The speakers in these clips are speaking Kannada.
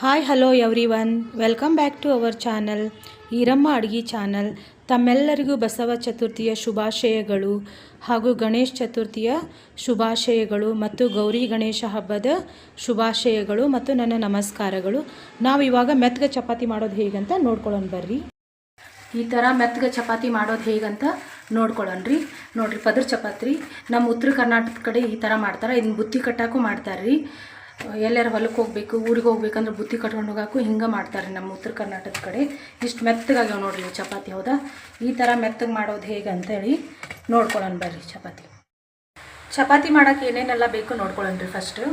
Hi hello everyone welcome back to our channel Eeramma ಅಡುಗೆ ಚಾನಲ್ ತಮ್ಮೆಲ್ಲರಿಗೂ ಬಸವ ಚತುರ್ಥಿಯ ಶುಭಾಶಯಗಳು ಹಾಗೂ ಗಣೇಶ ಚತುರ್ಥಿಯ ಶುಭಾಶಯಗಳು ಮತ್ತು ಗೌರಿ ಗಣೇಶ ಹಬ್ಬದ ಶುಭಾಶಯಗಳು ಮತ್ತು ನನ್ನ ನಮಸ್ಕಾರಗಳು. ನಾವು ಇವಾಗ ಮೆತ್ತಗೆ ಚಪಾತಿ ಮಾಡೋದು ಹೇಗಂತ ನೋಡ್ಕೊಳ್ಳೋಣ ಬರ್ರಿ. ಈ ಥರ ಮೆತ್ತಗೆ ಚಪಾತಿ ಮಾಡೋದು ಹೇಗಂತ ನೋಡ್ಕೊಳ್ಳೋಣ್ರಿ ನೋಡಿರಿ ಪದ್ರ ಚಪಾತಿ ನಮ್ಮ ಉತ್ತರ ಕರ್ನಾಟಕದ ಕಡೆ ಈ ಥರ ಮಾಡ್ತಾರೆ. ಇದನ್ನ ಬುತ್ತಿ ಕಟ್ಟಾಕು ಮಾಡ್ತಾರೆ ರೀ ಎಲ್ಲಾರ ಹೊಲಕ್ಕೆ ಹೋಗ್ಬೇಕು, ಊರಿಗೆ ಹೋಗ್ಬೇಕಂದ್ರೆ ಬುತ್ತಿ ಕಟ್ಕೊಂಡು ಹೋಗಾಕು ಹಿಂಗೆ ಮಾಡ್ತಾರೆ ನಮ್ಮ ಉತ್ತರ ಕರ್ನಾಟಕದ ಕಡೆ. ಇಷ್ಟು ಮೆತ್ತಗಾಗ್ಯಾವ ನೋಡ್ರಿ ಚಪಾತಿ, ಹೌದಾ? ಈ ಥರ ಮೆತ್ತಗೆ ಮಾಡೋದು ಹೇಗೆ ಅಂತೇಳಿ ನೋಡ್ಕೊಳ್ಳೋಣ ಬರ್ರಿ ಚಪಾತಿ. ಚಪಾತಿ ಮಾಡೋಕ್ಕೆ ಏನೇನೆಲ್ಲ ಬೇಕು ನೋಡ್ಕೊಳ್ಳೋಣ ರೀ ಫಸ್ಟು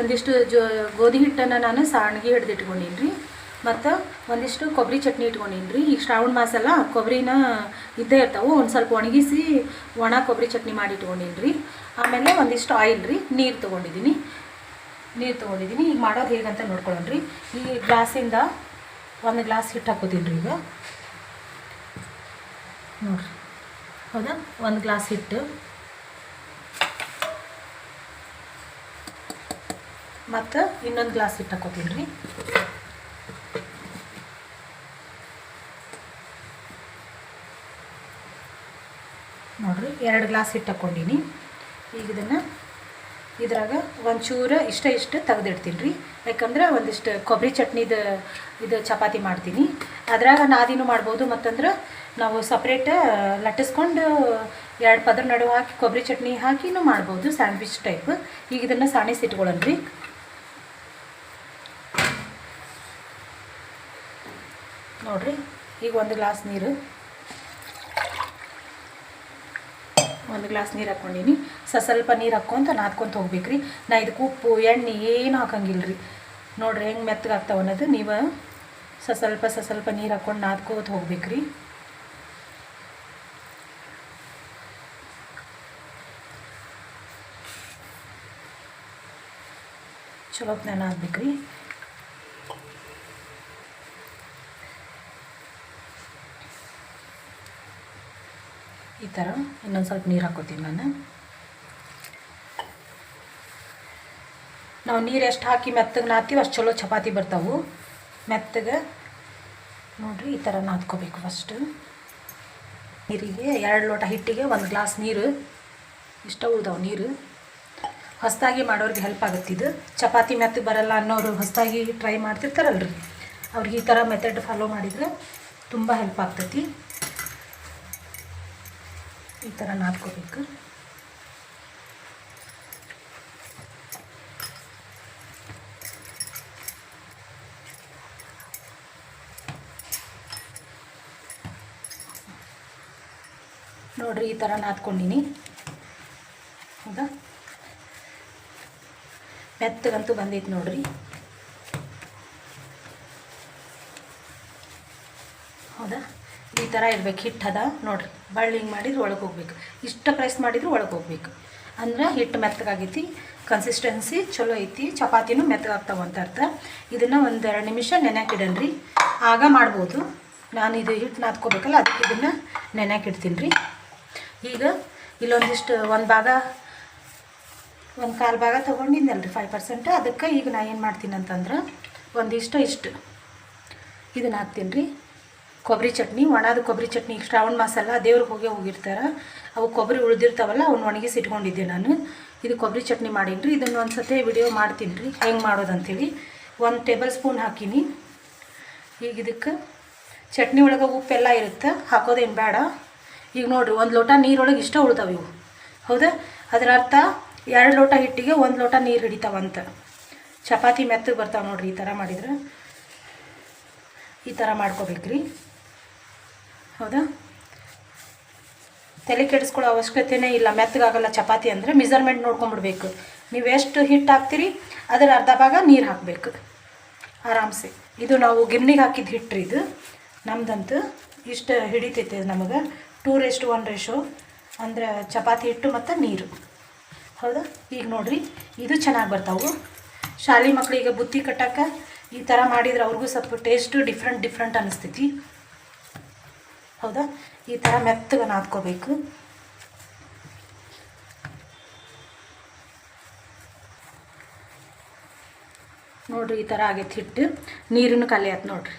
ಒಂದಿಷ್ಟು ಜೋ, ಗೋಧಿ ಹಿಟ್ಟನ್ನು ನಾನು ಸಾಣಿಗೆ ಹಿಡ್ದು ಇಟ್ಕೊಂಡೀನಿ ರೀ. ಮತ್ತು ಒಂದಿಷ್ಟು ಕೊಬ್ಬರಿ ಚಟ್ನಿ ಇಟ್ಕೊಂಡೀನಿ ರೀ. ಈಗ ಶ್ರಾವಣ ಮಾಸ ಅಲ್ಲ ಕೊಬ್ಬರಿನ ಇದ್ದೇ ಇರ್ತಾವೆ. ಒಂದು ಸ್ವಲ್ಪ ಒಣಗಿಸಿ ಒಣ ಕೊಬ್ಬರಿ ಚಟ್ನಿ ಮಾಡಿ ಇಟ್ಕೊಂಡೀನಿ ರೀ. ಆಮೇಲೆ ಒಂದಿಷ್ಟು ಆಯಿಲ್ ರೀ, ನೀರು ತೊಗೊಂಡಿದ್ದೀನಿ ನೀರು ತೊಗೊಂಡಿದ್ದೀನಿ ಈಗ ಮಾಡೋದು ಹೇಗಂತ ನೋಡ್ಕೊಳ್ಳೋಣ ರೀ ಈ ಗ್ಲಾಸಿಂದ ಒಂದು ಗ್ಲಾಸ್ ಹಿಟ್ಟು ಹಾಕೋತೀನಿ ರೀ ಈಗ. ನೋಡ್ರಿ. ಹೌದಾ? ಒಂದು ಗ್ಲಾಸ್ ಹಿಟ್ಟು. ಮತ್ತು ಇನ್ನೊಂದು ಗ್ಲಾಸ್ ಹಿಟ್ಟು ಹಾಕೋತೀನಿ ರೀ ನೋಡಿರಿ, ಎರಡು ಗ್ಲಾಸ್ ಹಿಟ್ಟು ಹಾಕ್ಕೊಂಡಿನಿ ಈಗ ಇದನ್ನು ಇದ್ರಾಗ ಒಂಚೂರು ಇಷ್ಟ ಇಷ್ಟು ತೆಗೆದಿಡ್ತೀನಿ ರೀ ಯಾಕಂದ್ರೆ ಒಂದಿಷ್ಟು ಕೊಬ್ಬರಿ ಚಟ್ನಿದು ಇದು ಚಪಾತಿ ಮಾಡ್ತೀನಿ. ಅದ್ರಾಗ ನಾದಿನೂ ಮಾಡ್ಬೋದು, ಮತ್ತಂದ್ರೆ ನಾವು ಸಪ್ರೇಟ್ ಲಟ್ಟಿಸ್ಕೊಂಡು ಎರಡು ಪದರ ನಡುವೆ ಹಾಕಿ ಕೊಬ್ಬರಿ ಚಟ್ನಿ ಹಾಕಿನೂ ಮಾಡ್ಬೋದು ಸ್ಯಾಂಡ್ವಿಚ್ ಟೈಪ್ ಈಗ ಇದನ್ನು ಸಾಣಿಸಿ ಇಟ್ಕೊಳ್ಳೋಣ ರೀ ನೋಡಿರಿ, ಈಗ ಒಂದು ಗ್ಲಾಸ್ ನೀರು. ಒಂದು ಗ್ಲಾಸ್ ನೀರು ಹಾಕ್ಕೊಂಡಿನಿ. ಸಸ್ವಲ್ಪ ಸ್ವಲ್ಪ ನೀರು ಹಾಕ್ಕೊಂತ ನಾದ್ಕೊಂತ ಹೋಗ್ಬೇಕ್ರಿ. ನಾ ಇದಕ್ಕೆ ಉಪ್ಪು, ಎಣ್ಣೆ ಏನು ಹಾಕಂಗಿಲ್ಲ ರೀ ನೋಡ್ರಿ ಹೆಂಗೆ ಮೆತ್ತಗೆ ಆಗ್ತಾವ ಅನ್ನೋದು ನೀವು ಸಸ್ವಲ್ಪ ಸ್ವಲ್ಪ ಸ್ವಲ್ಪ ನೀರು ಹಾಕ್ಕೊಂಡು ನಾದ್ಕೋತ ಹೋಗ್ಬೇಕು ರೀ ಚಲೋ ನಾನು ಆಗ್ಬೇಕು ರೀ ಈ ಥರ, ಇನ್ನೊಂದು ಸ್ವಲ್ಪ ನೀರು ಹಾಕೋತೀನಿ ನಾನು. ನಾವು ನೀರು ಎಷ್ಟು ಹಾಕಿ ಮೆತ್ತಗೆ ನಾತೀವಿ ಅಷ್ಟು ಚಲೋ ಚಪಾತಿ ಬರ್ತಾವು. ಮೆತ್ತಗೆ, ನೋಡಿರಿ ಈ ಥರ ನಾದ್ಕೋಬೇಕು ಫಸ್ಟು ನೀರಿಗೆ ಎರಡು ಲೋಟ ಹಿಟ್ಟಿಗೆ ಒಂದು ಗ್ಲಾಸ್ ನೀರು, ಇಷ್ಟ ಉಳ್ದಾವೆ ನೀರು. ಹೊಸದಾಗಿ ಮಾಡೋರಿಗೆ ಹೆಲ್ಪ್ ಆಗುತ್ತೆ ಇದು. ಚಪಾತಿ ಮೆತ್ತಗೆ ಬರಲ್ಲ ಅನ್ನೋರು ಹೊಸದಾಗಿ ಟ್ರೈ ಮಾಡ್ತಿರ್ತಾರಲ್ರಿ. ಅವ್ರಿಗೆ ಈ ಥರ ಮೆಥಡ್ ಫಾಲೋ ಮಾಡಿದರೆ ತುಂಬ ಹೆಲ್ಪ್ ಆಗ್ತೈತಿ. ಈ ಥರ ನಾದ್ಕೋಬೇಕು. ನೋಡ್ರಿ ಈ ಥರ ನಾದ್ಕೊಂಡಿನಿ. ಹೌದಾ? ಮೆತ್ತಗಂತೂ ಬಂದೈತೆ ನೋಡ್ರಿ. ಹೌದಾ? ಈ ಥರ ಇರ್ಬೇಕು ಹಿಟ್ಟು ನೋಡ್ರಿ. ಬಳ್ಳಿ ಹಿಂಗೆ ಮಾಡಿದ್ರೆ ಒಳಗೆ ಹೋಗ್ಬೇಕು. ಇಷ್ಟು ಪ್ರೆಸ್ ಮಾಡಿದ್ರೆ ಒಳಗೆ ಹೋಗ್ಬೇಕು. ಅಂದ್ರೆ ಹಿಟ್ಟು ಮೆತ್ತಗಾಗೈತಿ ಕನ್ಸಿಸ್ಟೆನ್ಸಿ ಚಲೋ ಐತಿ, ಚಪಾತಿನೂ ಮೆತ್ತಗಾಗ್ತಾವ ಅಂತ ಅರ್ಥ. ಇದನ್ನು ಒಂದು ಎರಡು ನಿಮಿಷ ನೆನೆಯಾಕಿಡನ್ರಿ ಆಗ ಮಾಡ್ಬೋದು. ನಾನು ಇದು ಹಿಟ್ಟು ನಾದ್ಕೋಬೇಕಲ್ಲ ಅದಕ್ಕೆ ಇದನ್ನು ನೆನೆಯಾಕಿಡ್ತೀನಿ ರೀ ಈಗ ಇಲ್ಲೊಂದಿಷ್ಟು ಒಂದು ಭಾಗ, ಒಂದು ಕಾಲು ಭಾಗ ತೊಗೊಂಡಿದ್ದೆಲ್ಲ ರೀ ಫೈವ್ ಪರ್ಸೆಂಟ್ ಅದಕ್ಕೆ ಈಗ ನಾ ಏನು ಮಾಡ್ತೀನಿ ಅಂತಂದ್ರೆ ಒಂದಿಷ್ಟು ಇಷ್ಟು. ಇದನ್ನು ಹಾಕ್ತೀನಿ ರೀ ಕೊಬ್ಬರಿ ಚಟ್ನಿ, ಒಣದ ಕೊಬ್ಬರಿ ಚಟ್ನಿ, ಶ್ರಾವಣ ಮಾಸ ಅಲ್ಲ ದೇವ್ರಿಗೆ ಹೋಗಿ ಹೋಗಿರ್ತಾರೆ. ಅವು ಕೊಬ್ಬರಿ ಉಳಿದಿರ್ತಾವಲ್ಲ, ಅವ್ನು ಒಣಗಿಸಿ ಇಟ್ಕೊಂಡಿದ್ದೆ ನಾನು. ಇದು ಕೊಬ್ಬರಿ ಚಟ್ನಿ ಮಾಡೀನಿ ರೀ ಇದನ್ನು ಒಂದು ಸತಿ ವಿಡಿಯೋ ಮಾಡ್ತೀನಿ ರೀ ಹೆಂಗೆ ಮಾಡೋದು ಅಂತೇಳಿ ಒಂದು ಟೇಬಲ್ ಸ್ಪೂನ್ ಹಾಕೀನಿ. ಈಗ ಇದಕ್ಕೆ ಚಟ್ನಿ ಒಳಗೆ ಉಪ್ಪೆಲ್ಲ ಇರುತ್ತೆ, ಹಾಕೋದೇನು ಬೇಡ. ಈಗ ನೋಡಿರಿ, ಒಂದು ಲೋಟ ನೀರೊಳಗೆ ಇಷ್ಟ ಉಳ್ತಾವೆ ಇವು. ಹೌದಾ? ಅದರ ಅರ್ಥ ಎರಡು ಲೋಟ ಹಿಟ್ಟಿಗೆ ಒಂದು ಲೋಟ ನೀರು ಹಿಡಿತಾವಂತ. ಚಪಾತಿ ಮೆತ್ತಗೆ ಬರ್ತಾವೆ ನೋಡಿರಿ ಈ ಥರ ಮಾಡಿದ್ರೆ. ಈ ಥರ ಮಾಡ್ಕೋಬೇಕ್ರಿ. ಹೌದಾ? ತಲೆ ಕೆಡಿಸ್ಕೊಳ್ಳೋ ಅವಶ್ಯಕತೆನೇ ಇಲ್ಲ, ಮೆತ್ತಗಾಗಲ್ಲ ಚಪಾತಿ ಅಂದರೆ ಮೆಜರ್ಮೆಂಟ್ ನೋಡ್ಕೊಂಬಿಡ್ಬೇಕು. ನೀವು ಎಷ್ಟು ಹಿಟ್ಟು ಹಾಕ್ತೀರಿ, ಅದರ ಅರ್ಧ ಭಾಗ ನೀರು ಹಾಕಬೇಕು. ಆರಾಮ್ಸೆ. ಇದು ನಾವು ಗಿರ್ನಿಗೆ ಹಾಕಿದ ಹಿಟ್ಟು ಇದು. ನಮ್ದಂತು ಇಷ್ಟು ಹಿಡಿತೈತೆ ನಮಗೆ. ಟೂ ರೇಷ್ಟು ಒನ್ ರೇಷೋ ಅಂದರೆ ಚಪಾತಿ ಹಿಟ್ಟು ಮತ್ತು ನೀರು. ಹೌದಾ? ಈಗ ನೋಡಿರಿ, ಇದು ಚೆನ್ನಾಗಿ ಬರ್ತಾವೆ. ಶಾಲೆ ಮಕ್ಕಳಿಗೆ ಬುತ್ತಿ ಕಟ್ಟಕ್ಕೆ ಈ ಥರ ಮಾಡಿದ್ರೆ ಅವ್ರಿಗೂ ಸ್ವಲ್ಪ ಟೇಸ್ಟು ಡಿಫ್ರೆಂಟ್ ಡಿಫ್ರೆಂಟ್ ಅನ್ನಿಸ್ತೈತಿ ಹೌದಾ? ಈ ಥರ ಮೆತ್ತಗೆ ನಾದ್ಕೋಬೇಕು ನೋಡಿರಿ ಈ ಥರ ಆಗೈತೆ ಹಿಟ್ಟು. ನೀರನ್ನು ಖಾಲಿ ಆಯ್ತು ನೋಡಿರಿ.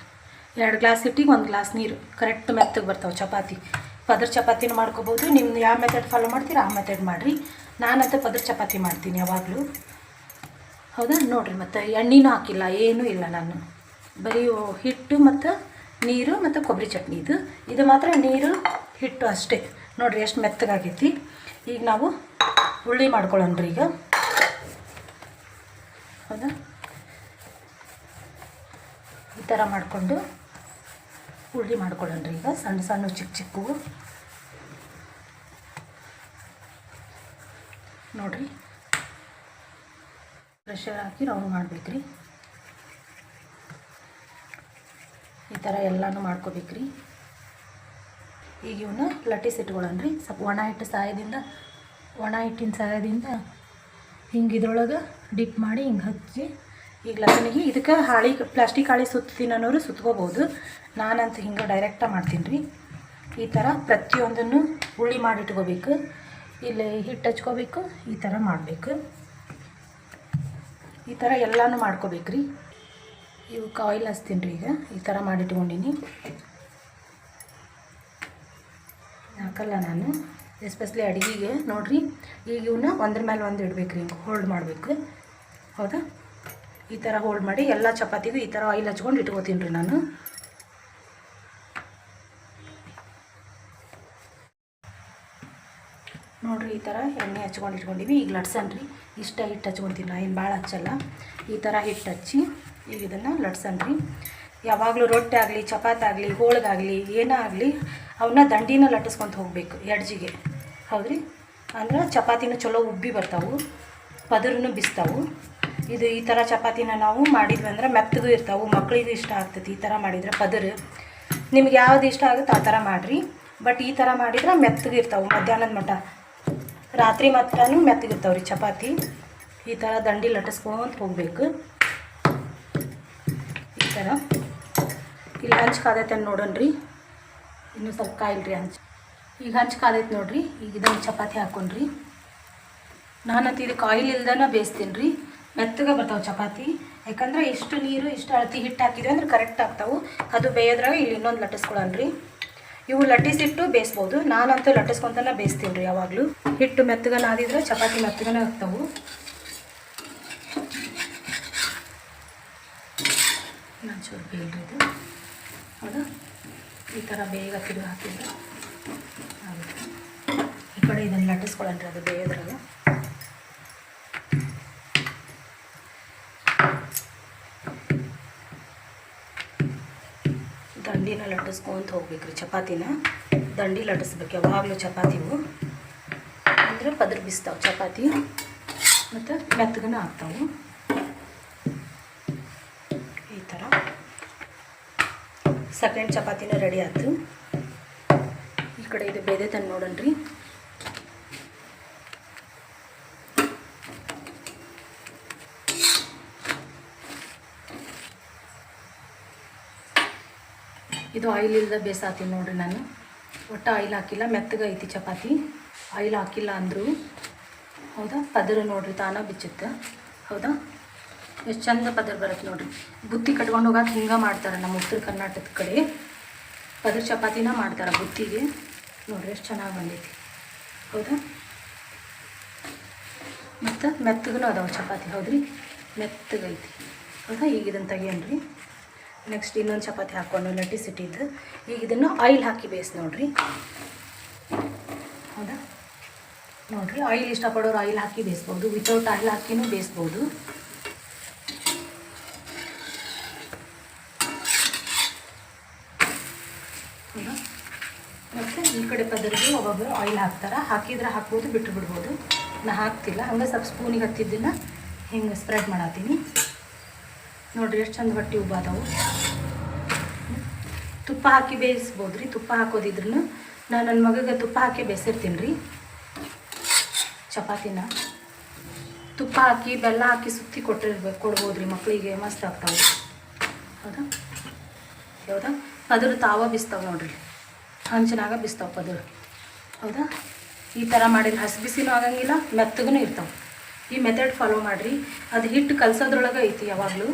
ಎರಡು ಗ್ಲಾಸ್ ಹಿಟ್ಟಿಗೆ ಒಂದು ಗ್ಲಾಸ್ ನೀರು. ಕರೆಕ್ಟ್ ಮೆತ್ತಗೆ ಬರ್ತಾವೆ ಚಪಾತಿ. ಪದರ್ ಚಪಾತಿನೂ ಮಾಡ್ಕೋಬೋದು. ನಿಮ್ದು ಯಾವ ಮೆಥಡ್ ಫಾಲೋ ಮಾಡ್ತೀರ ಆ ಮೆಥಡ್ ಮಾಡಿರಿ. ನಾನಂತೂ ಪದರ್ ಚಪಾತಿ ಮಾಡ್ತೀನಿ ಯಾವಾಗಲೂ. ಹೌದಾ? ನೋಡಿರಿ ಮತ್ತು ಎಣ್ಣೆನೂ ಹಾಕಿಲ್ಲ, ಏನೂ ಇಲ್ಲ ನಾನು. ಬರೀ ಹಿಟ್ಟು ಮತ್ತು ನೀರು ಮತ್ತು ಕೊಬ್ಬರಿ ಚಟ್ನಿ. ಇದು ಇದು ಮಾತ್ರ ನೀರು ಹಿಟ್ಟು ಅಷ್ಟೇ. ನೋಡಿರಿ ಎಷ್ಟು ಮೆತ್ತಗಾಗೈತಿ. ಈಗ ನಾವು ಉಳ್ಳಿ ಮಾಡ್ಕೊಳ್ಳೋಣ್ರಿ ಈಗ. ಹೌದಾ? ಈ ಥರ ಮಾಡಿಕೊಂಡು ಉಳ್ಳಿ ಮಾಡ್ಕೊಳ್ಳೋಣ್ರಿ ಈಗ. ಸಣ್ಣ ಸಣ್ಣ ಚಿಕ್ಕ ಚಿಕ್ಕವು. ನೋಡಿರಿ. ಪ್ರೆಷರ್ ಹಾಕಿ ರೌಂಡ್ ಮಾಡ್ಬೇಕ್ರಿ. ಈ ಥರ ಎಲ್ಲನೂ ಮಾಡ್ಕೋಬೇಕ್ರಿ. ಈಗ ಇವನ್ನ ಲಟ್ಟಿಸಿ ಇಟ್ಕೊಳ್ಳೋಣ್ರಿ ಸ್ವಲ್ಪ ಒಣ ಹಿಟ್ಟು ಸಹಾಯದಿಂದ ಒಣ ಹಿಟ್ಟಿನ ಸಹಾಯದಿಂದ ಹಿಂಗೆ ಇದ್ರೊಳಗೆ ಡಿಪ್ ಮಾಡಿ ಹಿಂಗೆ ಹಚ್ಚಿ, ಈಗ ಲಸಣಿಗೆ ಇದಕ್ಕೆ ಹಾಳಿ ಪ್ಲಾಸ್ಟಿಕ್ ಹಾಳಿ ಸುತ್ತೀನಿ ಅನ್ನೋರು ಸುತ್ಕೋಬೋದು. ನಾನಂತ ಹಿಂಗೆ ಡೈರೆಕ್ಟಾಗಿ ಮಾಡ್ತೀನಿ ರೀ. ಈ ಥರ ಪ್ರತಿಯೊಂದನ್ನು ಹುಳಿ ಮಾಡಿಟ್ಕೋಬೇಕು ಇಲ್ಲಿ ಹಿಟ್ಟು ಹಚ್ಕೋಬೇಕು, ಈ ಥರ ಮಾಡಬೇಕು. ಈ ಥರ ಎಲ್ಲನೂ ಮಾಡ್ಕೋಬೇಕ್ರಿ. ಇವಕ್ಕೆ ಆಯಿಲ್ ಹಚ್ತೀನಿ ರೀ ಈಗ. ಈ ಥರ ಮಾಡಿಟ್ಕೊಂಡೀನಿ. ಹಾಕಲ್ಲ ನಾನು. ಎಸ್ಪೆಷಲಿ ಅಡುಗೆಗೆ. ನೋಡಿರಿ, ಈಗ ಇವನ್ನ ಒಂದ್ರ ಮೇಲೆ ಒಂದು ಇಡ್ಬೇಕು ರೀ ಹೋಲ್ಡ್ ಮಾಡಬೇಕು. ಹೌದಾ? ಈ ಥರ ಹೋಲ್ಡ್ ಮಾಡಿ ಎಲ್ಲ ಚಪಾತಿಗೂ ಈ ಥರ ಆಯಿಲ್ ಹಚ್ಕೊಂಡು ಇಟ್ಕೋತೀನಿ ರೀ ನಾನು. ನೋಡಿರಿ, ಈ ಥರ ಎಣ್ಣೆ ಹಚ್ಕೊಂಡು ಇಟ್ಕೊಂಡಿವಿ. ಈಗ ಲಟ್ಸನ್ರಿ. ಇಷ್ಟ ಹಿಟ್ಟು ಹಚ್ಕೊಳ್ತೀನಿ ನಾ. ಏನು ಭಾಳ ಹಚ್ಚಲ್ಲ. ಈ ಥರ ಹಿಟ್ಟು ಹಚ್ಚಿ ಈಗ ಇದನ್ನು ಲಟ್ಸಣ್ರಿ ಯಾವಾಗಲೂ ರೊಟ್ಟಿ ಆಗಲಿ, ಚಪಾತಿ ಆಗಲಿ, ಹೋಳಿಗಾಗಲಿ, ಏನೇ ಆಗಲಿ ಅವನ್ನ ದಂಡಿನ ಲಟ್ಟಿಸ್ಕೊಂತ ಹೋಗಬೇಕು ಎಡ್ಜಿಗೆ. ಹೌದ್ರಿ? ಅಂದ್ರೆ ಚಪಾತಿನೂ ಚಲೋ ಉಬ್ಬಿ ಬರ್ತಾವೆ, ಪದರನು ಬಿಸ್ತಾವು. ಇದು ಈ ಥರ ಚಪಾತಿನ ನಾವು ಮಾಡಿದ್ವಿ ಅಂದ್ರೆ ಮೆತ್ತಗೂ ಇರ್ತಾವು ಮಕ್ಕಳಿಗೂ ಇಷ್ಟ ಆಗ್ತೈತಿ ಈ ಥರ ಮಾಡಿದ್ರೆ ಪದರ. ನಿಮ್ಗೆ ಯಾವ್ದು ಇಷ್ಟ ಆಗುತ್ತೆ ಆ ಥರ ಮಾಡಿರಿ. ಬಟ್ ಈ ಥರ ಮಾಡಿದ್ರೆ ಮೆತ್ತಗೆ ಇರ್ತಾವು, ಮಧ್ಯಾಹ್ನದ ಮಟ್ಟ ರಾತ್ರಿ ಮಾತ್ರನೂ ಮೆತ್ತಗಿರ್ತಾವೆ ರೀ ಚಪಾತಿ. ಈ ಥರ ದಂಡಿ ಲಟ್ಟಿಸ್ಕೊಂತ ಹೋಗಬೇಕು. ಥರ ಇಲ್ಲಿ ಹಂಚು ಕಾದೈತೆ ನೋಡೋಣ್ರಿ ಇನ್ನೂ ಸ್ವಲ್ಪ ಕಾಯಿಲ್ರಿ ಹಂಚು. ಈಗ ಹಂಚು ಕಾದೈತೆ ನೋಡ್ರಿ. ಈಗ ಇದೊಂದು ಚಪಾತಿ ಹಾಕ್ಕೊಂಡ್ರಿ ನಾನಂತ ಇದಕ್ಕೆ ಕಾಯಿಲ್ ಇಲ್ದನ ಬೇಯಿಸ್ತೀನಿ ರೀ ಮೆತ್ತಗೆ ಬರ್ತಾವೆ ಚಪಾತಿ. ಯಾಕಂದ್ರೆ ಇಷ್ಟು ನೀರು, ಇಷ್ಟು ಅಳತಿ ಹಿಟ್ಟು ಹಾಕಿದ್ವಿ ಅಂದ್ರೆ ಕರೆಕ್ಟ್ ಆಗ್ತಾವೆ. ಅದು ಬೇಯೋದ್ರಾಗ ಇಲ್ಲಿ ಇನ್ನೊಂದು ಲಟ್ಟಿಸ್ಕೊಳನ್ರಿ. ಇವು ಲಟ್ಟಿಸಿಟ್ಟು ಬೇಯಿಸ್ಬೋದು. ನಾನಂತೂ ಲಟ್ಟಿಸ್ಕೊತನ ಬೇಯಿಸ್ತೀನಿ ರೀ ಯಾವಾಗಲೂ. ಹಿಟ್ಟು ಮೆತ್ತಗನ ಆದಿದ್ರೆ ಚಪಾತಿ ಮೆತ್ತಗನ ಆಗ್ತಾವೆ. ಚೂರು ಬೇಯ್ರಿ ಅದು ಈ ಥರ ಬೇಗ ತಿರು ಹಾಕಿದ್ರೆ ಆಗುತ್ತೆ. ಈ ಕಡೆ ಇದನ್ನು ಲಟ್ಟಿಸ್ಕೊಳ್ಳೋಣ ಅದು ಬೇಯೋದ್ರಲ್ಲ. ದಂಡಿನ ಲಟ್ಟಿಸ್ಕೊಂತ ಹೋಗ್ಬೇಕ್ರಿ ಚಪಾತಿನ. ದಂಡಿ ಲಟ್ಟಿಸ್ಬೇಕು, ಯಾವಾಗಲೂ ಚಪಾತಿವು ಅಂದರೆ ಪದ್ರ ಬಿಸ್ತಾವೆ, ಚಪಾತಿ. ಮತ್ತು ಮೆತ್ತಗನ ಆಗ್ತಾವೆ ಈ ಥರ ಸೆಕೆಂಡ್ ಚಪಾತಿನ ರೆಡಿ ಆಯ್ತು. ಈ ಕಡೆ ಇದು ಬೇದೆ ತಂದು ನೋಡಣ್ರಿ ಇದು ಆಯಿಲ್ ಇಲ್ಲದ ಬೇಸಾತೀನಿ ನೋಡ್ರಿ ನಾನು. ಒಟ್ಟು ಆಯಿಲ್ ಹಾಕಿಲ್ಲ, ಮೆತ್ತಗೆ ಐತಿ ಚಪಾತಿ. ಆಯಿಲ್ ಹಾಕಿಲ್ಲ ಅಂದರು. ಹೌದಾ? ಪದರ ನೋಡ್ರಿ ತಾನ ಬಿಚ್ಚುತ್ತೆ. ಹೌದಾ? ಎಷ್ಟು ಚಂದ ಪದರ್ ಬರುತ್ತೆ ನೋಡ್ರಿ. ಬುತ್ತಿ ಕಟ್ಕೊಂಡು ಹೋಗಕ್ಕೆ ಹಿಂಗೆ ಮಾಡ್ತಾರೆ ನಮ್ಮ ಉತ್ತರ ಕರ್ನಾಟಕದ ಕಡೆ. ಪದರ್ ಚಪಾತಿನ ಮಾಡ್ತಾರೆ ಬುತ್ತಿಗೆ. ನೋಡ್ರಿ ಎಷ್ಟು ಚೆನ್ನಾಗಿ ಬಂದೈತಿ. ಹೌದಾ? ಮತ್ತು ಮೆತ್ತಗೂ ಅದಾವೆ ಚಪಾತಿ. ಹೌದ್ರಿ? ಮೆತ್ತಗೈತಿ. ಹೌದಾ? ಈಗ ಇದನ್ನು ತೆಗಿಯನ್ರಿ. ನೆಕ್ಸ್ಟ್ ಇನ್ನೊಂದು ಚಪಾತಿ ಹಾಕ್ಕೊಂಡು ಲಟ್ಟಿಸಿಟ್ಟಿದ್ದು. ಈಗ ಇದನ್ನು ಆಯಿಲ್ ಹಾಕಿ ಬೇಯಿಸಿ ನೋಡ್ರಿ. ಹೌದಾ? ನೋಡಿರಿ ಆಯಿಲ್ ಇಷ್ಟಪಡೋರು ಆಯಿಲ್ ಹಾಕಿ ಬೇಯಿಸ್ಬೋದು. ವಿತೌಟ್ ಆಯಿಲ್ ಹಾಕಿನೂ ಬೇಯಿಸ್ಬೋದು ಹೌದಾ ಮತ್ತು ಈ ಕಡೆ ಪದರಿಗೆ ಒಬ್ಬೊಬ್ಬರು ಆಯಿಲ್ ಹಾಕ್ತಾರೆ. ಹಾಕಿದ್ರೆ ಹಾಕ್ಬೋದು, ಬಿಟ್ಟು ಬಿಡ್ಬೋದು. ನಾ ಹಾಕ್ತಿಲ್ಲ. ಹಂಗೆ ಸ್ವಲ್ಪ ಸ್ಪೂನಿಗೆ ಹತ್ತಿದ್ದನ್ನು ಹಿಂಗೆ ಸ್ಪ್ರೆಡ್ ಮಾಡತ್ತೀನಿ ನೋಡಿರಿ ಎಷ್ಟು ಚಂದ ಹೊಟ್ಟೆ ಉಬ್ಬಾದವು ತುಪ್ಪ ಹಾಕಿ ಬೇಯಿಸ್ಬೋದು ರೀ ತುಪ್ಪ ಹಾಕೋದಿದ್ರು ನಾನು ನನ್ನ ಮಗಗೆ ತುಪ್ಪ ಹಾಕಿ ಬೇಯಿಸಿರ್ತೀನಿ ರೀ ಚಪಾತಿನ. ತುಪ್ಪ ಹಾಕಿ ಬೆಲ್ಲ ಹಾಕಿ ಸುತ್ತಿ ಕೊಟ್ಟಿರ್ಬೇಕು ಕೊಡ್ಬೋದು ರೀ ಮಕ್ಕಳಿಗೆ ಮಸ್ತ್ ಆಗ್ತಾವೆ. ಹೌದಾ? ಹೌದಾ? ಅದ್ರ ತಾವ ಬಿಸ್ತಾವೆ ನೋಡ್ರಿ. ಹಂಚಿನಾಗ ಬಿಸ್ತಾವ ಪದಳು ಹೌದಾ? ಈ ಥರ ಮಾಡಿದ್ರೆ ಹಸಿ ಬಿಸಿನೂ ಆಗಂಗಿಲ್ಲ ಮೆತ್ತಗೂ ಇರ್ತಾವೆ. ಈ ಮೆಥಡ್ ಫಾಲೋ ಮಾಡಿರಿ. ಅದು ಹಿಟ್ಟು ಕಲಸೋದ್ರೊಳಗೆ ಐತಿ ಯಾವಾಗಲೂ.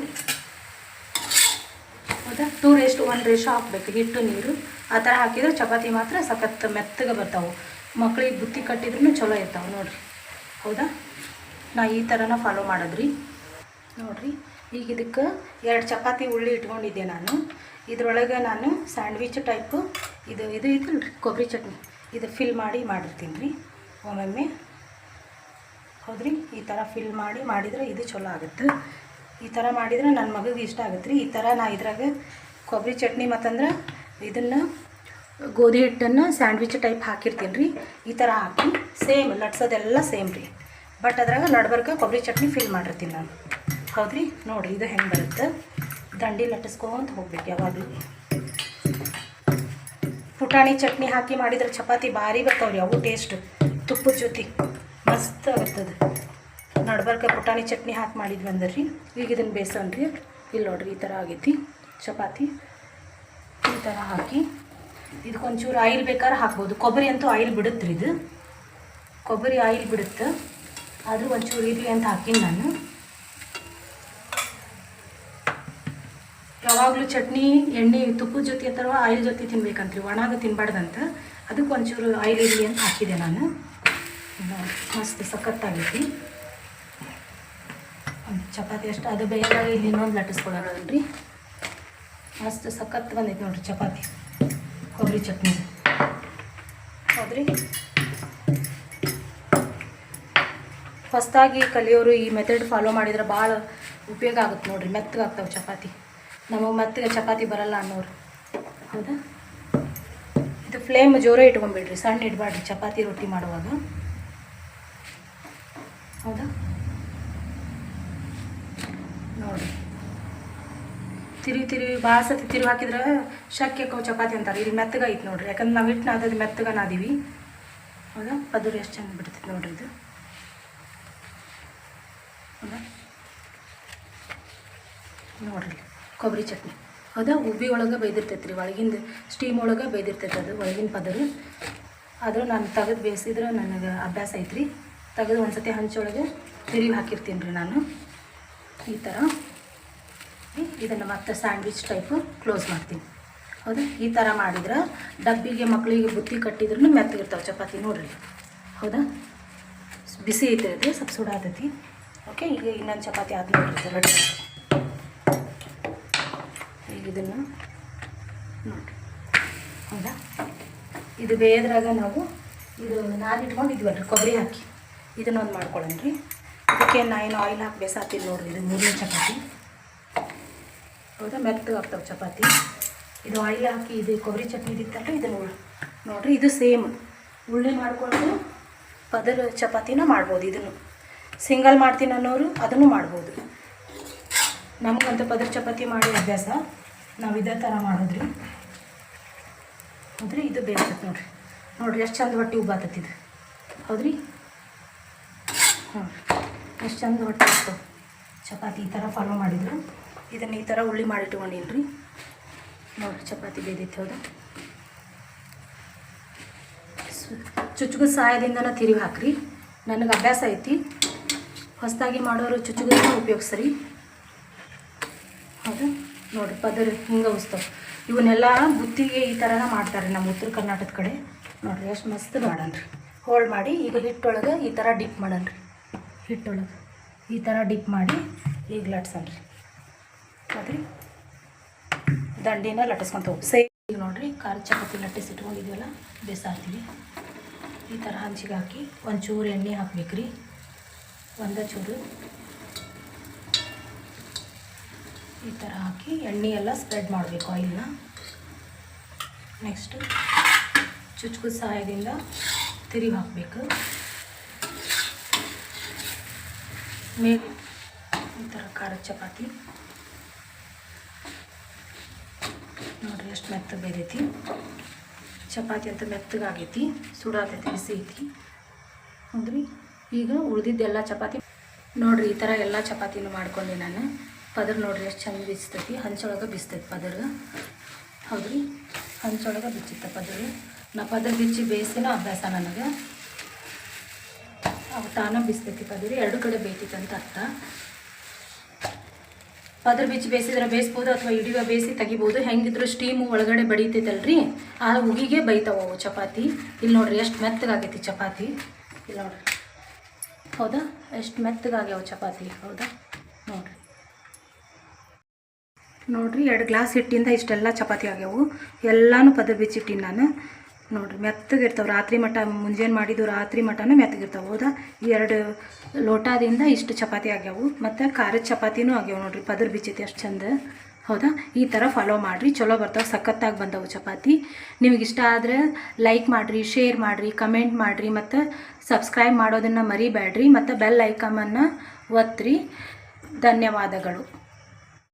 ಹೌದಾ? ಟೂ ರೇಸ್ಟ್ ಒನ್ ರೇಷ ಹಾಕಬೇಕು. ಹಿಟ್ಟು, ನೀರು. ಆ ಥರ ಹಾಕಿದ್ರೆ ಚಪಾತಿ ಮಾತ್ರ ಸಖತ್ ಮೆತ್ತಗೆ ಬರ್ತಾವೆ. ಮಕ್ಳಿಗೆ ಬುತ್ತಿ ಕಟ್ಟಿದ್ರೂ ಚಲೋ ಇರ್ತಾವೆ. ನೋಡಿರಿ. ಹೌದಾ? ನಾ ಈ ಥರನ ಫಾಲೋ ಮಾಡೋದ್ರಿ. ನೋಡಿರಿ. ಈಗ ಇದಕ್ಕೆ ಎರಡು ಚಪಾತಿ ಉಳ್ಳಿ ಇಟ್ಕೊಂಡಿದ್ದೆ ನಾನು. ಇದ್ರೊಳಗೆ ನಾನು ಸ್ಯಾಂಡ್ವಿಚ್ ಟೈಪು, ಇದು ಇದು ಇದಲ್ರಿ ಕೊಬ್ಬರಿ ಚಟ್ನಿ. ಇದು ಫಿಲ್ ಮಾಡಿ ಮಾಡಿರ್ತೀನಿ ರೀ, ಒಮ್ಮೊಮ್ಮೆ. ಹೌದ್ರಿ? ಈ ಥರ ಫಿಲ್ ಮಾಡಿ ಮಾಡಿದರೆ ಇದು ಚಲೋ ಆಗುತ್ತೆ. ಈ ಥರ ಮಾಡಿದರೆ ನನ್ನ ಮಗಗೆ ಇಷ್ಟ ಆಗುತ್ತೆ ರೀ. ಈ ಥರ ನಾ ಇದ್ರಾಗ ಕೊಬ್ಬರಿ ಚಟ್ನಿ ಮತ್ತಂದ್ರೆ ಇದನ್ನು ಗೋಧಿ ಹಿಟ್ಟನ್ನು ಸ್ಯಾಂಡ್ವಿಚ್ ಟೈಪ್ ಹಾಕಿರ್ತೀನಿ ರೀ. ಈ ಥರ ಹಾಕಿ ಸೇಮ್, ಲಟ್ಸೋದೆಲ್ಲ ಸೇಮ್ ರೀ. ಬಟ್ ಅದ್ರಾಗ ನಡ್ಬರ್ಕ ಕೊಬ್ಬರಿ ಚಟ್ನಿ ಫಿಲ್ ಮಾಡಿರ್ತೀನಿ ನಾನು. ಹೌದ್ರಿ? ನೋಡಿರಿ, ಇದು ಹೆಂಗೆ ಬರುತ್ತೆ. ದಂಡಿ ಲಟ್ಟಿಸ್ಕೊಂತ ಹೋಗ್ಬೇಕು ಯಾವಾಗಲೂ. ಪುಟಾಣಿ ಚಟ್ನಿ ಹಾಕಿ ಮಾಡಿದ್ರೆ ಚಪಾತಿ ಭಾರಿ ಬರ್ತಾವ್ರಿ, ಅವು ಟೇಸ್ಟ್ ತುಪ್ಪದ ಜೊತೆ ಮಸ್ತ್ ಆಗುತ್ತದೆ. ನಡ್ಬರ್ಕ ಪುಟಾಣಿ ಚಟ್ನಿ ಹಾಕಿ ಮಾಡಿದ್ವಿ ಅಂದ್ರೆ ರೀ ಈಗ ಇದನ್ನು ಬೇಸನ್ ರೀ ಇಲ್ಲಿ ನೋಡ್ರಿ ಈ ಥರ ಆಗೈತಿ ಚಪಾತಿ. ಈ ಥರ ಹಾಕಿ ಇದಕ್ಕೊಂಚೂರು ಆಯಿಲ್ ಬೇಕಾದ್ರೆ ಹಾಕ್ಬೋದು. ಕೊಬ್ಬರಿ ಅಂತೂ ಆಯಿಲ್ ಬಿಡುತ್ತೆ ರೀ ಇದು. ಕೊಬ್ಬರಿ ಆಯಿಲ್ ಬಿಡುತ್ತೆ, ಆದರೂ ಒಂಚೂರು ಇರಲಿ ಅಂತ ಹಾಕಿನಿ ನಾನು. ಯಾವಾಗಲೂ ಚಟ್ನಿ, ಎಣ್ಣೆ ತುಪ್ಪದ ಜೊತೆ ಅಥವಾ ಆಯಿಲ್ ಜೊತೆ ತಿನ್ಬೇಕಂತ್ರಿ. ಒಣಾಗ ತಿನ್ಬಾರ್ದಂತ. ಅದಕ್ಕೆ ಒಂಚೂರು ಆಯಿಲ್ ಇರಲಿ ಅಂತ ಹಾಕಿದೆ ನಾನು. ಮಸ್ತ್ ಸಖತ್ತಾಗೈತಿ. ಒಂದು ಚಪಾತಿ ಅಷ್ಟು. ಅದು ಬೇಗ ಇಲ್ಲಿ ಇನ್ನೊಂದು ಲಟ್ಟಿಸ್ಕೊಳ್ಳೋದ್ರಿ ಮಸ್ತ್ ಸಖತ್ ಬಂದೈತಿ ನೋಡ್ರಿ ಚಪಾತಿ. ಕೊಬ್ಬರಿ ಚಟ್ನಿ. ಹೌದ್ರಿ? ಹೊಸದಾಗಿ ಕಲಿಯೋರು ಈ ಮೆಥಡ್ ಫಾಲೋ ಮಾಡಿದ್ರೆ ಭಾಳ ಉಪಯೋಗ ಆಗುತ್ತೆ ನೋಡ್ರಿ. ಮೆತ್ತಗಾಗ್ತಾವೆ ಚಪಾತಿ. ನಮಗೆ ಮತ್ತೆ ಚಪಾತಿ ಬರಲ್ಲ ಅನ್ನೋರು. ಹೌದಾ? ಇದು ಫ್ಲೇಮ್ ಜೋರೇ ಇಟ್ಕೊಂಬಿಡ್ರಿ ಸಣ್ಣ ಇಡಬೇಡ್ರಿ ಚಪಾತಿ ರೊಟ್ಟಿ ಮಾಡುವಾಗ. ಹೌದಾ? ನೋಡಿರಿ ತಿರುವಿ ತಿರುವಿ ಭಾಳ ಸತಿ ತಿರುವಿ ಹಾಕಿದ್ರೆ ಶಕ್ಕೆ ಚಪಾತಿ ಅಂತಾರೆ. ಇಲ್ಲಿ ಮೆತ್ತಗ ಐತೆ ನೋಡ್ರಿ. ಯಾಕಂದ್ರೆ ನಾವು ಹಿಟ್ಟು ನಾದದು ಮೆತ್ತಗ ನಾದೀವಿ ಹೌದಾ? ಪದರ್ ಎಷ್ಟು ಚೆಂದ ಬಿಡ್ತೈತೆ ನೋಡ್ರಿ ಇದು. ಹೌದಾ? ನೋಡ್ರಿ. ಕೊಬ್ಬರಿ ಚಟ್ನಿ. ಅದು ಉಬ್ಬಿ ಒಳಗೆ ಬೈದಿರ್ತೈತೆ ರೀ ಒಳಗಿಂದ ಸ್ಟೀಮ್ ಒಳಗೆ ಬೈದಿರ್ತೈತೆ ಅದು, ಒಳಗಿನ ಪದರು ಆದರೂ ನಾನು ತೆಗೆದು ಬೇಯಿಸಿದ್ರೆ ನನಗೆ ಅಭ್ಯಾಸ ಐತ್ರಿ. ತೆಗೆದು ಒಂದು ಸತಿ ಹಂಚೊಳಗೆ ತಿರುಗಿ ಹಾಕಿರ್ತೀನಿ ರೀ ನಾನು. ಈ ಥರ ಇದನ್ನು ಮತ್ತೆ ಸ್ಯಾಂಡ್ವಿಚ್ ಟೈಪು ಕ್ಲೋಸ್ ಮಾಡ್ತೀನಿ. ಹೌದಾ, ಈ ಥರ ಮಾಡಿದ್ರೆ ಡಬ್ಬಿಗೆ ಮಕ್ಕಳಿಗೆ ಬುತ್ತಿ ಕಟ್ಟಿದ್ರೂ ಮೆತ್ತಗಿರ್ತಾವೆ ಚಪಾತಿ ನೋಡ್ರಿ. ಹೌದಾ? ಬಿಸಿ ಐತೆ ಅದು, ಸ್ವಲ್ಪ ಸುಡಾತೈತಿ. ಓಕೆ ಈಗ ಇನ್ನೊಂದು ಚಪಾತಿ ಆದ ನೋಡ್ರಿ ಇದನ್ನು ನೋಡಿ. ಹೌದಾ? ಇದು ಬೇಯದ್ರಾಗ ನಾವು ಇದು ನಾದಿಟ್ಕೊಂಡು ಬರ್ರಿ ಕೊಬ್ಬರಿ ಹಾಕಿ ಇದನ್ನೊಂದು ಮಾಡ್ಕೊಳ್ಳೋಣ ರೀ. ಅದಕ್ಕೆ ನಾ ಏನು ಆಯಿಲ್ ಹಾಕಿ ಬೇಸಾತೀನಿ ನೋಡ್ರಿ ಇದು ಮೂರನೇ ಚಪಾತಿ. ಹೌದಾ? ಮೆತ್ತಗೆ ಹಾಕ್ತಾವೆ ಚಪಾತಿ. ಇದು ಆಯಿಲ್ ಹಾಕಿ ಇದು ಕೊಬ್ಬರಿ ಚಟ್ನಿ ಇದಿತ್ತಲ್ಲ ಇದನ್ನು ನೋಡ್ರಿ ಇದು ಸೇಮ್ ಉಳ್ಳಿ ಮಾಡಿಕೊಂಡು ಪದರ ಚಪಾತಿನ ಮಾಡ್ಬೋದು ಇದನ್ನು. ಸಿಂಗಲ್ ಮಾಡ್ತೀನಿ ಅನ್ನೋರು ಅದನ್ನು ಮಾಡ್ಬೋದು. ನಮಗಂತ ಪದರ ಚಪಾತಿ ಮಾಡಿ ಅಭ್ಯಾಸ ನಾವು ಇದೇ ಥರ ಮಾಡಿದ್ರಿ. ಹೌದ್ರಿ? ಇದು ಬೇಕು ನೋಡ್ರಿ. ನೋಡ್ರಿ, ಎಷ್ಟು ಚಂದ ಹೊಟ್ಟೆ ಉಬ್ಬಾತತಿ ಇದು. ಹೌದ್ರಿ? ಹಾಂ, ಎಷ್ಟು ಚಂದ ಹೊಟ್ಟೆ ಇತ್ತು ಚಪಾತಿ ಈ ಥರ ಫಾಲೋ ಮಾಡಿದ್ರು. ಇದನ್ನು ಈ ಥರ ಉಳ್ಳಿ ಮಾಡಿಟ್ಕೊಂಡಿಲ್ರಿ ನೋಡ್ರಿ, ಚಪಾತಿ ಬೇದೈತೆ ಹೌದು. ಚುಚ್ಚುಗು ಸಹಾಯದಿಂದನೇ ತಿರುಗಿ ಹಾಕ್ರಿ. ನನಗೆ ಅಭ್ಯಾಸ ಐತಿ. ಹೊಸದಾಗಿ ಮಾಡೋರು ಚುಚ್ಚುಗದನ್ನ ಉಪಯೋಗಿಸ್ರಿ. ಹೌದಾ. ನೋಡ್ರಿ ಪದರಿ ಹಿಂಗೆ ಉಸ್ತವ್ ಇವನ್ನೆಲ್ಲ ಬುತ್ತಿಗೆ ಈ ಥರನ ಮಾಡ್ತಾರೆ ನಮ್ಮ ಉತ್ತರ ಕರ್ನಾಟಕದ ಕಡೆ. ನೋಡ್ರಿ, ಎಷ್ಟು ಮಸ್ತ್ ಮಾಡನ್ರಿ. ಹೋಲ್ಡ್ ಮಾಡಿ, ಈಗ ಹಿಟ್ಟೊಳಗೆ ಈ ಥರ ಡಿಪ್ ಮಾಡನ್ರಿ. ಹಿಟ್ಟೊಳಗೆ ಈ ಥರ ಡಿಪ್ ಮಾಡಿ ಈಗ ಲಟ್ಸಣ್ರಿ ಹೌದ್ರಿ ದಂಡಿನ ಲಟ್ಟಿಸ್ಕೊಂತ ಹೋಗಿ. ಸೇ ಈಗ ನೋಡಿರಿ ಖಾರ ಚಪಾತಿ ಲಟ್ಟಿಸಿ ಬೇಸಾಡ್ತೀವಿ ಈ ಥರ ಹಂಚಿಗೆ ಹಾಕಿ ಒಂಚೂರು ಎಣ್ಣೆ ಹಾಕ್ಬೇಕ್ರಿ. ಒಂದ ಚೂರು ಈ ಥರ ಹಾಕಿ ಎಣ್ಣೆ ಎಲ್ಲ ಸ್ಪ್ರೆಡ್ ಮಾಡಬೇಕು ಆಯಿಲ್ನ ನೆಕ್ಸ್ಟು ಚುಚ್ಕು ಸಹಾಯದಿಂದ ತಿರುಗಿ ಹಾಕಬೇಕು. ಮೇ ಈ ಥರ ಖಾರದ ಚಪಾತಿ. ನೋಡಿರಿ ಎಷ್ಟು ಮೆತ್ತಗೆ ಬೇರೈತಿ. ಚಪಾತಿ ಅಂತ ಮೆತ್ತಗಾಗೈತಿ ಸುಡಾತೈತಿ ಬಿಸಿ ಐತಿ ಹೌದ್ರಿ ಈಗ ಉಳಿದಿದ್ದೆಲ್ಲ ಚಪಾತಿ. ನೋಡಿರಿ ಈ ಥರ ಎಲ್ಲ ಚಪಾತಿನೂ ಮಾಡ್ಕೊಂಡೆ ನಾನು. ಪದರ್ ನೋಡ್ರಿ ಎಷ್ಟು ಚಂದ ಬಿಸ್ತೈತಿ ಹಂಚೊಳಗೆ ಬಿಸ್ತೈತಿ ಪದರ್. ಹೌದ್ರಿ? ಹಂಚೊಳಗೆ ಬಿಚ್ಚಿತ್ತ ಪದರ್. ನಾ ಪದರ್ ಬಿಚ್ಚಿ ಬೇಯಿಸಿನ ಅಭ್ಯಾಸ ನನಗೆ. ಅವು ತಾನ ಬಿಸ್ತೈತಿ ಪದರಿ. ಎರಡು ಕಡೆ ಬೇಯ್ತಿತ್ತು ಅಂತ ಅರ್ಥ. ಪದರ್ ಬಿಚ್ಚಿ ಬೇಯಿಸಿದ್ರೆ ಬೇಯಿಸ್ಬೋದು ಅಥವಾ ಇಡಿವ ಬೇಯಿಸಿ ತೆಗಿಬೋದು. ಹೆಂಗಿದ್ರು ಸ್ಟೀಮು ಒಳಗಡೆ ಬಡಿತೈತಲ್ರಿ. ಆ ಉಗಿಗೆ ಬೈತಾವ ಅವು ಚಪಾತಿ. ಇಲ್ಲಿ ನೋಡ್ರಿ ಎಷ್ಟು ಮೆತ್ತಗಾಗೈತಿ ಚಪಾತಿ. ಇಲ್ಲಿ ನೋಡ್ರಿ. ಹೌದಾ? ಎಷ್ಟು ಮೆತ್ತಗಾಗ್ಯಾವ ಚಪಾತಿ. ಹೌದಾ? ನೋಡ್ರಿ. ನೋಡ್ರಿ, ಎರಡು ಗ್ಲಾಸ್ ಹಿಟ್ಟಿಂದ ಇಷ್ಟೆಲ್ಲ ಚಪಾತಿ ಆಗ್ಯಾವು. ಎಲ್ಲಾನು ಪದ ಬಿಚ್ಚಿಟ್ಟಿನಿ ನಾನು. ನೋಡಿರಿ, ಮೆತ್ತಗಿರ್ತಾವೆ. ರಾತ್ರಿ ಮಟ, ಮುಂಜಾನೆ ಮಾಡಿದ್ದು ರಾತ್ರಿ ಮಟನೂ ಮೆತ್ತಗಿರ್ತಾವೆ. ಹೌದಾ? ಎರಡು ಲೋಟದಿಂದ ಇಷ್ಟು ಚಪಾತಿ ಆಗ್ಯಾವು. ಮತ್ತು ಖಾರದ ಚಪಾತಿನೂ ಆಗ್ಯಾವ ನೋಡಿರಿ ಪದರ್ ಬಿಚ್ಚೈತಿ ಅಷ್ಟು ಚಂದ. ಹೌದಾ? ಈ ಥರ ಫಾಲೋ ಮಾಡಿರಿ. ಚಲೋ ಬರ್ತಾವೆ, ಸಖತ್ತಾಗಿ ಬಂದವು ಚಪಾತಿ. ನಿಮಗೆ ಇಷ್ಟ ಆದರೆ ಲೈಕ್ ಮಾಡಿರಿ ಶೇರ್ ಮಾಡಿರಿ ಕಮೆಂಟ್ ಮಾಡಿರಿ, ಮತ್ತು ಸಬ್ಸ್ಕ್ರೈಬ್ ಮಾಡೋದನ್ನು ಮರಿಬೇಡ್ರಿ ಮತ್ತು ಬೆಲ್ ಐಕಮನ್ನು ಒತ್ತಿರಿ ಧನ್ಯವಾದಗಳು.